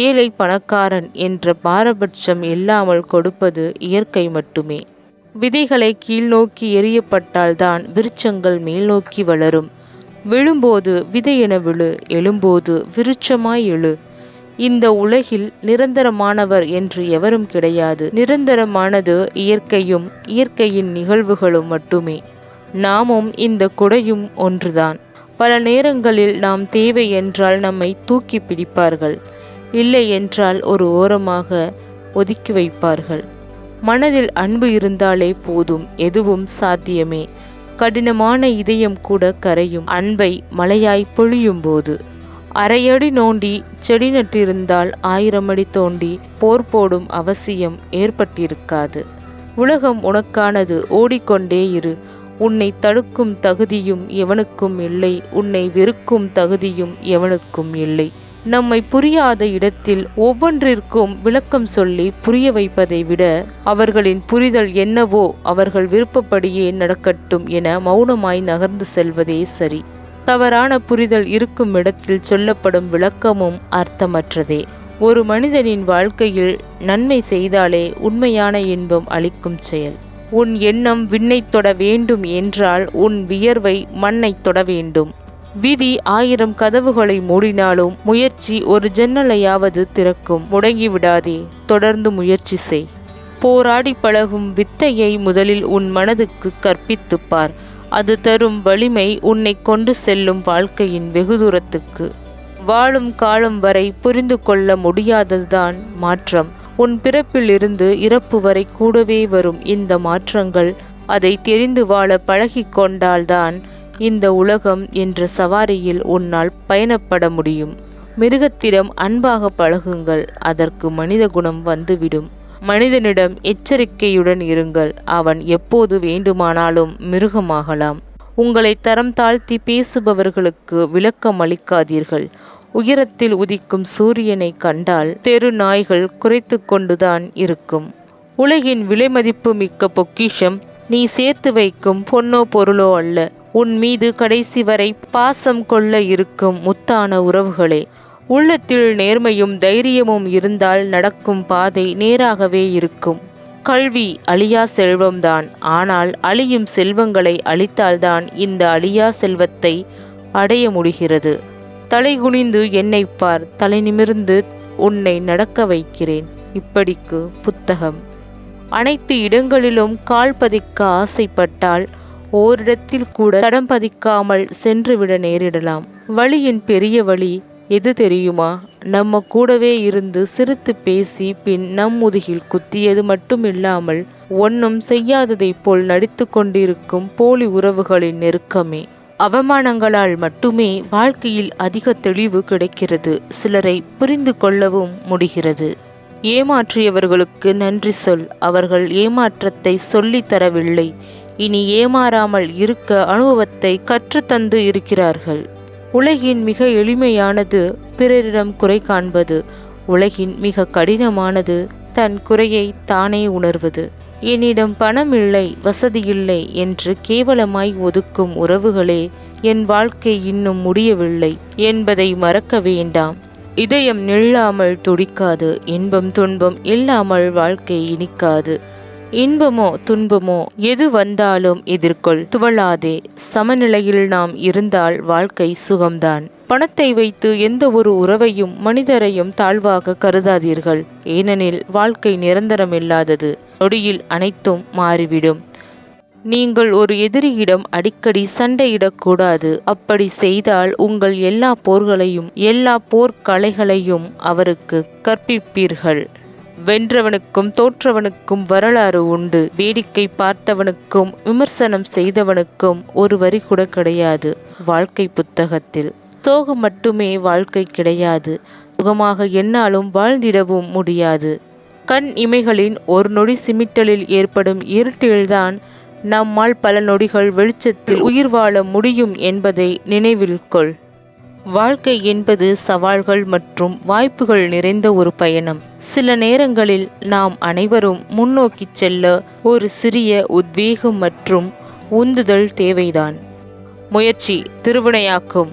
ஏழை பணக்காரன் என்ற பாரபட்சம் இல்லாமல் கொடுப்பது இயற்கை மட்டுமே. விதைகளை கீழ்நோக்கி எரியப்பட்டால்தான் விருட்சங்கள் மேல்நோக்கி வளரும். விழும்போது விதையென விழு எழும்போது விருட்சமாய் எழு. இந்த உலகில் நிரந்தரமானவர் என்று எவரும் கிடையாது. நிரந்தரமானது இயற்கையும் இயற்கையின் நிகழ்வுகளும் மட்டுமே. நாமும் இந்த குடையும் ஒன்றுதான். பல நேரங்களில் நாம் தேவை என்றால் நம்மை தூக்கி பிடிப்பார்கள். இல்லை என்றால் ஒரு ஓரமாக ஒதுக்கி வைப்பார்கள். மனதில் அன்பு இருந்தாலே போதும் எதுவும் சாத்தியமே. கடினமான இதயம் கூட கரையும் அன்பை மலையாய் பொழியும் போது அரையடி நோண்டி செடி நட்டிருந்தால் ஆயிரம் அடி தோண்டி போர் போடும் அவசியம் ஏற்பட்டிருக்காது. உலகம் உனக்கானது ஓடிக்கொண்டே இரு. உன்னை தடுக்கும் தகுதியும் எவனுக்கும் இல்லை. உன்னை வெறுக்கும் தகுதியும் எவனுக்கும் இல்லை. நம்மை புரியாத இடத்தில் ஒவ்வொன்றிற்கும் விளக்கம் சொல்லி புரிய வைப்பதை விட அவர்களின் புரிதல் என்னவோ அவர்கள் விருப்பப்படியே நடக்கட்டும் என மௌனமாய் நகர்ந்து செல்வதே சரி. தவறான புரிதல் இருக்கும் இடத்தில் சொல்லப்படும் விளக்கமும் அர்த்தமற்றதே. ஒரு மனிதனின் வாழ்க்கையில் நன்மை செய்தாலே உண்மையான இன்பம் அளிக்கும் செயல். உன் எண்ணம் விண்ணைத் தொட வேண்டும் என்றால் உன் வியர்வை மண்ணைத் தொட வேண்டும். விதி ஆயிரம் கதவுகளை மூடினாலும் முயற்சி ஒரு ஜன்னலையாவது திறக்கும். முடங்கிவிடாதே தொடர்ந்து முயற்சி செய். போராடி பழகும் வித்தையை முதலில் உன் மனதுக்கு கற்பித்துப் பார். அது தரும் வலிமை உன்னை கொண்டு செல்லும் வாழ்க்கையின் வெகு தூரத்துக்கு வாழும் காலம் வரை புரிந்து கொள்ள முடியாததுதான் மாற்றம். உன் பிறப்பிலிருந்து இறப்பு வரை கூடவே வரும் இந்த மாற்றங்கள் அதை தெரிந்து வாழ பழகி கொண்டால்தான் இந்த உலகம் என்ற சவாரியில் உன்னால் பயணப்பட முடியும். மிருகத்திடம் அன்பாக பழகுங்கள் அதற்கு மனித குணம் வந்துவிடும். மனிதனிடம் எச்சரிக்கையுடன் இருங்கள் அவன் எப்போது வேண்டுமானாலும் மிருகமாகலாம். உங்களை தரம் தாழ்த்தி பேசுபவர்களுக்கு விளக்கம் அளிக்காதீர்கள். உயரத்தில் உதிக்கும் சூரியனை கண்டால் தெரு நாய்கள் குறைத்து கொண்டுதான் இருக்கும். உலகின் விலைமதிப்பு மிக்க பொக்கிஷம் நீ சேர்த்து வைக்கும் பொன்னோ பொருளோ அல்ல. உன் மீது கடைசி வரை பாசம் கொள்ள இருக்கும் முத்தான உறவுகளே. உள்ளத்தில் நேர்மையும் தைரியமும் இருந்தால் நடக்கும் பாதை நேராகவே இருக்கும். கல்வி அழியா செல்வம்தான். ஆனால் அழியும் செல்வங்களை அழித்தால்தான் இந்த அழியா செல்வத்தை அடைய முடிகிறது. தலை குனிந்து என்னை பார். தலை நிமிர்ந்து உன்னை நடக்க வைக்கிறேன். இப்படிக்கு புத்தகம். அனைத்து இடங்களிலும் கால் பதிக்க ஆசைப்பட்டால் ஓரிடத்தில் கூட தடம் பதிக்காமல் சென்றுவிட நேரிடலாம். வழியின் பெரிய வழி எது தெரியுமா? நம்ம கூடவே இருந்து சிரித்து பேசி பின் நம் முதுகில் குத்தியது மட்டும் இல்லாமல் ஒன்றும் செய்யாததைப் போல் நடித்து கொண்டிருக்கும் போலி உறவுகளின் நெருக்கமே அவமானங்களால் மட்டுமே வாழ்க்கையில் அதிக தெளிவு கிடைக்கிறது சிலரை புரிந்து கொள்ளவும் முடிகிறது. ஏமாற்றியவர்களுக்கு நன்றி சொல். அவர்கள் ஏமாற்றத்தை சொல்லித் தரவில்லை. இனி ஏமாறாமல் இருக்க அனுபவத்தை கற்றுத்தந்து இருக்கிறார்கள். உலகின் மிக எளிமையானது பிறரிடம் குறை காண்பது. உலகின் மிக கடினமானது தன் குறையை தானே உணர்வது. என்னிடம் பணம் இல்லை வசதி இல்லை என்று கேவலமாய் ஒதுக்கும் உறவுகளே என் வாழ்க்கை இன்னும் முடியவில்லை என்பதை மறக்க வேண்டாம். இதயம் நில்லாமல் துடிக்காது இன்பம் துன்பம் இல்லாமல் வாழ்க்கை இனிக்காது. இன்பமோ துன்பமோ எது வந்தாலும் எதிர்கொள். துவளாதே சமநிலையில் நாம் இருந்தால் வாழ்க்கை சுகம்தான். பணத்தை வைத்து எந்த ஒரு உறவையும் மனிதரையும் தாழ்வாக கருதாதீர்கள். ஏனெனில் வாழ்க்கை நிரந்தரமில்லாதது நொடியில் அனைத்தும் மாறிவிடும். நீங்கள் ஒரு எதிரியிடம் அடிக்கடி சண்டையிடக்கூடாது அப்படி செய்தால் உங்கள் எல்லா போர்களையும் எல்லா போர்க்கலைகளையும் அவருக்கு கற்பிப்பீர்கள். வென்றவனுக்கும் தோற்றவனுக்கும் வரலாறு உண்டு. வேடிக்கை பார்த்தவனுக்கும் விமர்சனம் செய்தவனுக்கும் ஒரு வரி கூட கிடையாது. வாழ்க்கை புத்தகத்தில் சோகம் மட்டுமே வாழ்க்கை கிடையாது. சுகமாக என்னாலும் வாழ்ந்திடவும் முடியாது. கண் இமைகளின் ஒரு நொடி சிமிட்டலில் ஏற்படும் இருட்டில்தான் நம்மால் பல நொடிகள் வெளிச்சத்தில் உயிர் வாழ முடியும் என்பதை நினைவில் கொள். வாழ்க்கை என்பது சவால்கள் மற்றும் வாய்ப்புகள் நிறைந்த ஒரு பயணம். சில நேரங்களில் நாம் அனைவரும் முன்னோக்கி செல்ல ஒரு சிறிய உத்வேகம் மற்றும் உந்துதல் தேவைதான். முயற்சி திருவினையாக்கும்.